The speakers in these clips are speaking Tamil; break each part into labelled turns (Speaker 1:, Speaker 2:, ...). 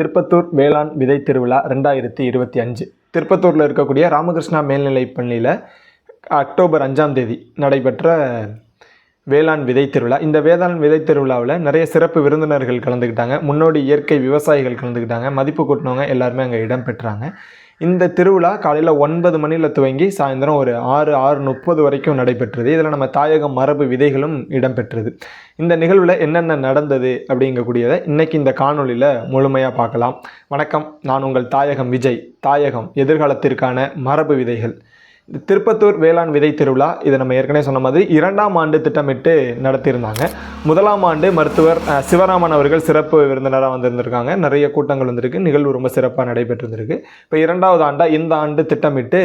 Speaker 1: திருப்பத்தூர் வேளாண் விதை திருவிழா ரெண்டாயிரத்தி இருபத்தி அஞ்சு. திருப்பத்தூரில் இருக்கக்கூடிய ராமகிருஷ்ணா மேல்நிலைப் பள்ளியில் அக்டோபர் அஞ்சாம் தேதி நடைபெற்ற வேளாண் விதை திருவிழா. இந்த வேளாண் விதை திருவிழாவில் நிறைய சிறப்பு விருந்தினர்கள் கலந்துக்கிட்டாங்க. முன்னோடி இயற்கை விவசாயிகள் கலந்துக்கிட்டாங்க. மதிப்பு கூட்டினவங்க எல்லாருமே அங்கே இடம் பெற்றாங்க. இந்த திருவிழா காலையில் ஒன்பது மணியில் துவங்கி சாயந்தரம் ஒரு ஆறு ஆறு முப்பது வரைக்கும் நடைபெற்றது. இதில் நம்ம தாயகம் மரபு விதைகளும் இடம்பெற்றது. இந்த நிகழ்வில் என்னென்ன நடந்தது அப்படிங்கக்கூடியதை இன்னைக்கு இந்த காணொளியில் முழுமையாக பார்க்கலாம். வணக்கம். நான் உங்கள் தாயகம் விஜய். தாயகம் எதிர்காலத்திற்கான மரபு விதைகள். திருப்பத்தூர் வேளாண் விதை திருவிழா. இதை நம்ம ஏற்கனவே சொன்ன மாதிரி இரண்டாம் ஆண்டு திட்டமிட்டு நடத்தியிருந்தாங்க. முதலாம் ஆண்டு மருத்துவர் சிவராமன் அவர்கள் சிறப்பு விருந்தினராக வந்திருந்திருக்காங்க. நிறைய கூட்டங்கள் வந்திருக்கு. நிகழ்வு ரொம்ப சிறப்பாக நடைபெற்றிருந்திருக்கு. இப்போ இரண்டாவது ஆண்டாக இந்த ஆண்டு திட்டமிட்டு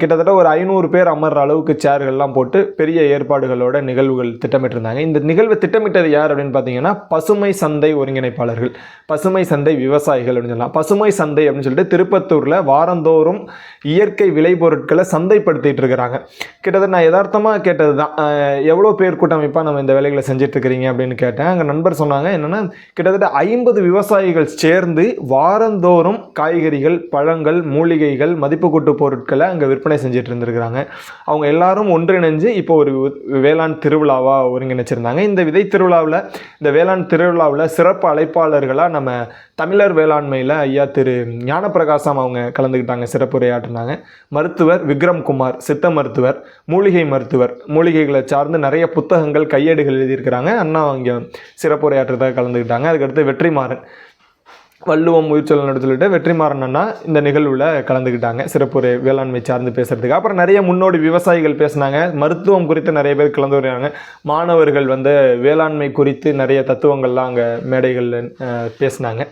Speaker 1: கிட்டத்தட்ட ஒரு ஐநூறு பேர் அமர்ற அளவுக்கு சேர்கள்லாம் போட்டு பெரிய ஏற்பாடுகளோட நிகழ்வுகள் திட்டமிட்டிருந்தாங்க. இந்த நிகழ்வு திட்டமிட்டது யார் அப்படின்னு பார்த்தீங்கன்னா பசுமை சந்தை ஒருங்கிணைப்பாளர்கள். பசுமை சந்தை விவசாயிகள் அப்படின்னு சொல்லலாம். பசுமை சந்தை அப்படின்னு சொல்லிட்டு திருப்பத்தூரில் வாரந்தோறும் இயற்கை விளைபொருட்களை சந்தைப்படுத்திட்டு இருக்கிறாங்க. கிட்டத்தட்ட நான் யதார்த்தமாக கேட்டது தான் எவ்வளோ பேர் கூட்டமைப்பாக நம்ம இந்த வேலைகளை செஞ்சிட்ருக்கிறீங்க அப்படின்னு கேட்டேன். அங்கே நண்பர் சொன்னாங்க என்னென்னா கிட்டத்தட்ட ஐம்பது விவசாயிகள் சேர்ந்து வாரந்தோறும் காய்கறிகள் பழங்கள் மூலிகைகள் மதிப்பு கூட்டு பொருட்களை அங்கே விற்பனை செஞ்சுட்டு இருந்திருக்கிறாங்க. அவங்க எல்லாரும் ஒன்றிணைஞ்சு இப்போ ஒரு வேளாண் திருவிழாவாக ஒருங்கிணைச்சிருந்தாங்க. இந்த விதை திருவிழாவில் இந்த வேளாண் திருவிழாவில் சிறப்பு அழைப்பாளர்களாக நம்ம தமிழர் வேளாண்மையில் ஐயா திரு ஞானப்பிரகாசம் அவங்க கலந்துக்கிட்டாங்க சிறப்புரையாற்றினாங்க. மருத்துவர் விக்ரம் குமார் சித்த மருத்துவர் மூலிகை மருத்துவர் மூலிகைகளை சார்ந்து நிறைய புத்தகங்கள் கையேடுகள் எழுதியிருக்கிறாங்க. அண்ணா இங்கே சிறப்புரையாற்றத்தை கலந்துக்கிட்டாங்க. அதுக்கடுத்து வெற்றிமாறன் வள்ளுவம் உயிர்ச்சொல் நடு சொல்லிட்டு வெற்றிமாறன் அண்ணா இந்த நிகழ்வில் கலந்துக்கிட்டாங்க. சிறப்புரை வேளாண்மை சார்ந்து பேசுகிறதுக்கு அப்புறம் நிறைய முன்னோடி விவசாயிகள் பேசினாங்க. மருத்துவம் குறித்து நிறைய பேர் கலந்து வருகிறாங்க. மாணவர்கள் வந்து வேளாண்மை குறித்து நிறைய தத்துவங்கள்லாம் அங்கே மேடைகளில் பேசினாங்க.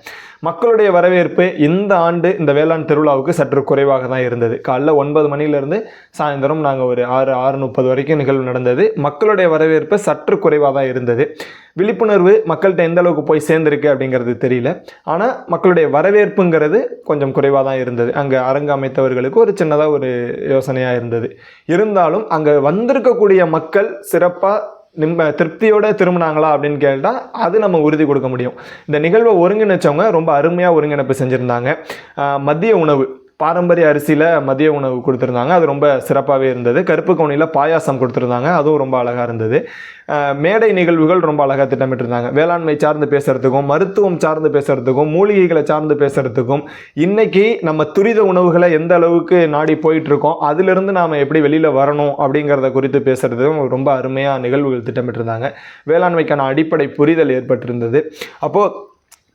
Speaker 1: மக்களுடைய வரவேற்பு இந்த ஆண்டு இந்த வேளாண் திருவிழாவுக்கு சற்று குறைவாக தான் இருந்தது. காலைல ஒன்பது மணிலேருந்து சாயந்தரம் நாங்கள் ஒரு ஆறு ஆறு முப்பது வரைக்கும் நிகழ்வு நடந்தது. மக்களுடைய வரவேற்பு சற்று குறைவாக தான் இருந்தது. விழிப்புணர்வு மக்கள்கிட்ட எந்த அளவுக்கு போய் சேர்ந்துருக்கு அப்படிங்கிறது தெரியல. ஆனால் மக்களுடைய வரவேற்புங்கிறது கொஞ்சம் குறைவாக தான் இருந்தது. அங்கே அரங்கு அமைத்தவர்களுக்கு ஒரு சின்னதாக ஒரு யோசனையாக இருந்தது. இருந்தாலும் அங்கே வந்திருக்கக்கூடிய மக்கள் சிறப்பாக நிம்ம திருப்தியோட திரும்பினாங்களா அப்படின்னு கேட்டால் அது நம்ம உறுதி கொடுக்க முடியும். இந்த நிகழ்வை ஒருங்கிணைச்சவங்க ரொம்ப அருமையாக ஒருங்கிணைப்பு செஞ்சுருந்தாங்க. மதிய உணவு. பாரம்பரிய அரிசியில் மதிய உணவு கொடுத்துருந்தாங்க. அது ரொம்ப சிறப்பாகவே இருந்தது. கருப்பு கவுனியில் பாயாசம் கொடுத்துருந்தாங்க. அதுவும் ரொம்ப அழகாக இருந்தது. மேடை நிகழ்வுகள் ரொம்ப அழகாக திட்டமிட்டிருந்தாங்க. வேளாண்மை சார்ந்து பேசுகிறதுக்கும் மருத்துவம் சார்ந்து பேசுகிறதுக்கும் மூலிகைகளை சார்ந்து பேசுகிறதுக்கும் இன்றைக்கி நம்ம துரித உணவுகளை எந்த அளவுக்கு நாடி போயிட்டுருக்கோம் அதிலிருந்து நாம் எப்படி வெளியில் வரணும் அப்படிங்கிறத குறித்து பேசுகிறதுக்கும் ரொம்ப அருமையாக நிகழ்வுகள் திட்டமிட்டிருந்தாங்க. வேளாண்மைக்கான அடிப்படை புரிதல் ஏற்பட்டிருந்தது. அப்போது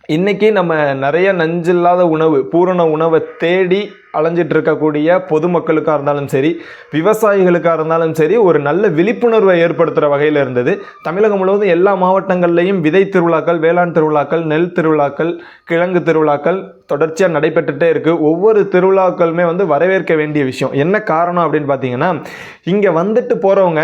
Speaker 1: இன்றைக்கி நம்ம நிறைய நஞ்சில்லாத உணவு பூரண உணவை தேடி அலைஞ்சிட்டு இருக்கக்கூடிய பொதுமக்களுக்காக இருந்தாலும் சரி விவசாயிகளுக்காக இருந்தாலும் சரி ஒரு நல்ல விழிப்புணர்வை ஏற்படுத்துகிற வகையில் இருந்தது. தமிழகம் முழுவதும் எல்லா மாவட்டங்கள்லையும் விதை திருவிழாக்கள் வேளாண் திருவிழாக்கள் நெல் திருவிழாக்கள் கிழங்கு திருவிழாக்கள் தொடர்ச்சியாக நடைபெற்றுட்டே இருக்குது ஒவ்வொரு திருவிழாக்களுமே வந்து வரவேற்க வேண்டிய விஷயம். என்ன காரணம் அப்படின்னு பார்த்தீங்கன்னா இங்கே வந்துட்டு போகிறவங்க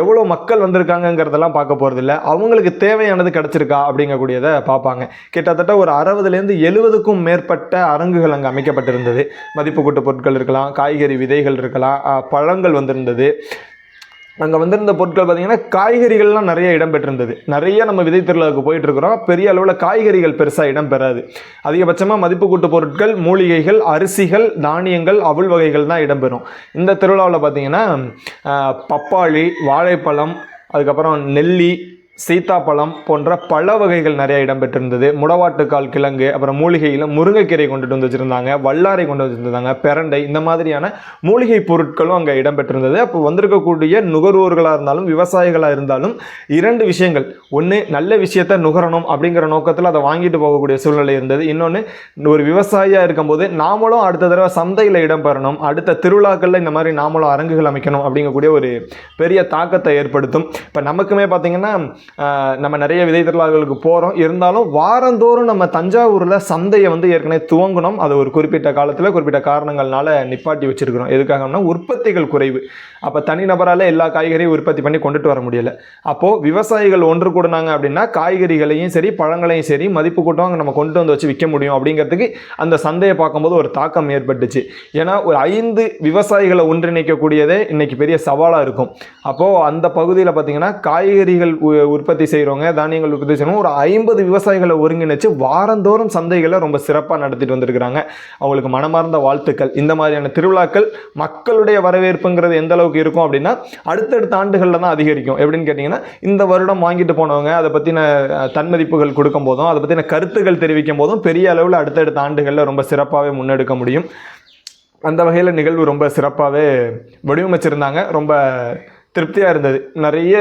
Speaker 1: எவ்வளோ மக்கள் வந்திருக்காங்கங்கிறதெல்லாம் பார்க்க போகிறதில்ல அவங்களுக்கு தேவையானது கிடச்சிருக்கா அப்படிங்கக்கூடியதை பார்ப்பாங்க. கிட்டத்தட்ட ஒரு அறுபதுலேருந்து எழுபதுக்கும் மேற்பட்ட அரங்குகள் அங்கே அமைக்கப்பட்டிருந்தது. மதிப்பு கூட்டு பொருட்கள் இருக்கலாம் காய்கறி விதைகள் இருக்கலாம் பழங்கள் வந்திருந்தது. அங்கே வந்திருந்த பொருட்கள் பார்த்திங்கன்னா காய்கறிகள்லாம் நிறைய இடம் பெற்றிருந்தது நிறைய நம்ம விதை திருவிழாவுக்கு போயிட்டுருக்குறோம். பெரிய அளவில் காய்கறிகள் பெருசாக இடம் பெறாது அதிகபட்சமாக மதிப்பு கூட்டு பொருட்கள் மூலிகைகள் அரிசிகள் தானியங்கள் அவல் வகைகள் தான் இடம்பெறும். இந்த திருவிழாவில் பார்த்தீங்கன்னா பப்பாளி வாழைப்பழம் அதுக்கப்புறம் நெல்லி சீத்தாப்பழம் போன்ற பழ வகைகள் நிறைய இடம்பெற்றிருந்தது. முடவாட்டுக்கால் கிழங்கு அப்புறம் மூலிகையில் முருங்கைக்கீரை கொண்டுட்டு வந்து வச்சுருந்தாங்க வல்லாரை கொண்டு வச்சுருந்தாங்க பெரண்டை இந்த மாதிரியான மூலிகை பொருட்களும் அங்கே இடம்பெற்றிருந்தது. அப்போ வந்திருக்கக்கூடிய நுகர்வோர்களாக இருந்தாலும் விவசாயிகளாக இருந்தாலும் இரண்டு விஷயங்கள். ஒன்று நல்ல விஷயத்தை நுகரணும் அப்படிங்கிற நோக்கத்தில் அதை வாங்கிட்டு போகக்கூடிய சூழ்நிலை இருந்தது. இன்னொன்று ஒரு விவசாயியாக இருக்கும்போது நாமளும் அடுத்த தடவை சந்தையில் இடம்பெறணும் அடுத்த திருவிழாக்களில் இந்த மாதிரி நாமளும் அரங்குகள் அமைக்கணும் அப்படிங்கக்கூடிய ஒரு பெரிய தாக்கத்தை ஏற்படுத்தும். இப்போ நமக்குமே பார்த்தீங்கன்னா நம்ம நிறைய விதை திருவிழாக்களுக்கு போகிறோம் இருந்தாலும் வாரந்தோறும் நம்ம தஞ்சாவூரில் சந்தையை வந்து ஏற்கனவே துவங்கணும். அது ஒரு குறிப்பிட்ட காலத்தில் குறிப்பிட்ட காரணங்கள்னால நிப்பாட்டி வச்சுருக்கிறோம். எதுக்காகனா உற்பத்திகள் குறைவு. அப்போ தனிநபரால் எல்லா காய்கறியும் உற்பத்தி பண்ணி கொண்டுட்டு வர முடியல. அப்போது விவசாயிகள் ஒன்று கூடினாங்க அப்படின்னா காய்கறிகளையும் சரி பழங்களையும் சரி மதிப்பு கூட்டம் நம்ம கொண்டு வந்து வச்சு விற்க முடியும் அப்படிங்கிறதுக்கு அந்த சந்தையை பார்க்கும்போது ஒரு தாக்கம் ஏற்பட்டுச்சு. ஏன்னா ஒரு ஐந்து விவசாயிகளை ஒன்றிணைக்கக்கூடியதே இன்றைக்கி பெரிய சவாலாக இருக்கும். அப்போது அந்த பகுதியில் பார்த்தீங்கன்னா காய்கறிகள் உ- உற்பத்தி செய்கிறவங்க தானியங்கள் உற்பத்தி செய்யணும் ஒரு ஐம்பது விவசாயிகளை ஒருங்கிணைச்சு வாரந்தோறும் சந்தைகளை ரொம்ப சிறப்பாக நடத்திட்டு வந்திருக்கிறாங்க. அவங்களுக்கு மனமார்ந்த வாழ்த்துக்கள். இந்த மாதிரியான திருவிழாக்கள் மக்களுடைய வரவேற்புங்கிறது எந்த அளவுக்கு இருக்கும் அப்படின்னா அடுத்தடுத்த ஆண்டுகளில் தான் அதிகரிக்கும். எப்படின்னு கேட்டிங்கன்னா இந்த வருடம் வாங்கிட்டு போனவங்க அதை பற்றின தன்மதிப்புகள் கொடுக்கும் போதும் அதை பற்றின கருத்துக்கள் தெரிவிக்கும் போதும் பெரிய அளவில் அடுத்தடுத்த ஆண்டுகளில் ரொம்ப சிறப்பாகவே முன்னெடுக்க முடியும். அந்த வகையில் நிகழ்வு ரொம்ப சிறப்பாகவே வடிவமைச்சிருந்தாங்க. ரொம்ப திருப்தியாக இருந்தது. நிறைய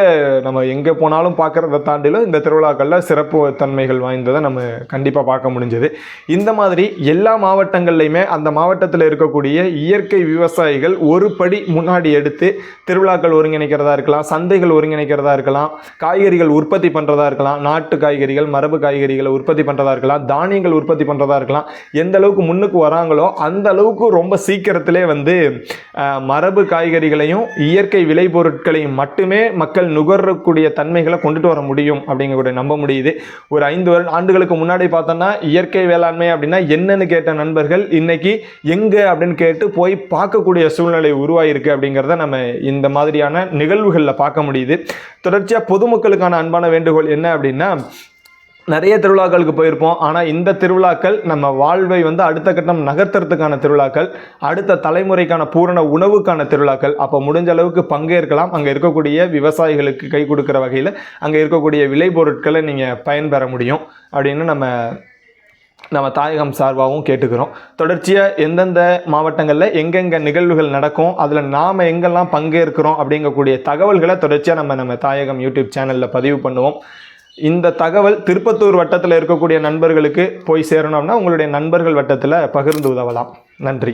Speaker 1: நம்ம எங்கே போனாலும் பார்க்குறத தாண்டிலும் இந்த திருவிழாக்களில் சிறப்பு தன்மைகள் வாய்ந்ததை நம்ம கண்டிப்பாக பார்க்க முடிஞ்சது. இந்த மாதிரி எல்லா மாவட்டங்கள்லையுமே அந்த மாவட்டத்தில் இருக்கக்கூடிய இயற்கை விவசாயிகள் ஒரு படி முன்னாடி எடுத்து திருவிழாக்கள் ஒருங்கிணைக்கிறதா இருக்கலாம் சந்தைகள் ஒருங்கிணைக்கிறதா இருக்கலாம் காய்கறிகள் உற்பத்தி பண்ணுறதா இருக்கலாம் நாட்டு காய்கறிகள் மரபு காய்கறிகளை உற்பத்தி பண்ணுறதா இருக்கலாம் தானியங்கள் உற்பத்தி பண்ணுறதா இருக்கலாம் எந்த அளவுக்கு முன்னுக்கு வராங்களோ அந்த அளவுக்கு ரொம்ப சீக்கிரத்திலே வந்து மரபு காய்கறிகளையும் இயற்கை விளைபொருட்களையும் மட்டுமே மக்கள் நுகரக்கூடிய தன்மைகளை கொண்டுட்டு வர முடியும் அப்படிங்கக்கூடிய நம்ப முடியுது. ஒரு ஐந்து வருட ஆண்டுகளுக்கு முன்னாடி பார்த்தோன்னா இயற்கை வேளாண்மை அப்படின்னா என்னன்னு கேட்ட நண்பர்கள் இன்னைக்கு எங்கே அப்படின்னு கேட்டு போய் பார்க்கக்கூடிய சூழ்நிலை உருவாயிருக்கு அப்படிங்கிறத நம்ம இந்த மாதிரியான நிகழ்வுகளில் பார்க்க முடியுது. தொடர்ச்சியாக பொதுமக்களுக்கான அன்பான வேண்டுகோள் என்ன அப்படின்னா நிறைய திருவிழாக்களுக்கு போயிருப்போம். ஆனால் இந்த திருவிழாக்கள் நம்ம வாழ்வை வந்து அடுத்த கட்டம் நகர்த்துறதுக்கான திருவிழாக்கள் அடுத்த தலைமுறைக்கான பூரண உணவுக்கான திருவிழாக்கள். அப்போ முடிஞ்ச அளவுக்கு பங்கேற்கலாம். அங்கே இருக்கக்கூடிய விவசாயிகளுக்கு கை கொடுக்குற வகையில் அங்கே இருக்கக்கூடிய விளைபொருட்களை நீங்கள் பயன்பெற முடியும் அப்படின்னு நம்ம நம்ம தாயகம் சார்பாகவும் கேட்டுக்கிறோம். தொடர்ச்சியாக எந்தெந்த மாவட்டங்களில் எங்கெங்கே நிகழ்வுகள் நடக்கும் அதில் நாம் எங்கெல்லாம் பங்கேற்கிறோம் அப்படிங்கக்கூடிய தகவல்களை தொடர்ச்சியாக நம்ம நம்ம தாயகம் யூடியூப் சேனலில் பதிவு பண்ணுவோம். இந்த தகவல் திருப்பத்தூர் வட்டத்தில் இருக்கக்கூடிய நண்பர்களுக்கு போய் சேரணும்னா உங்களுடைய நண்பர்கள் வட்டத்தில் பகிர்ந்து உதவலாம். நன்றி.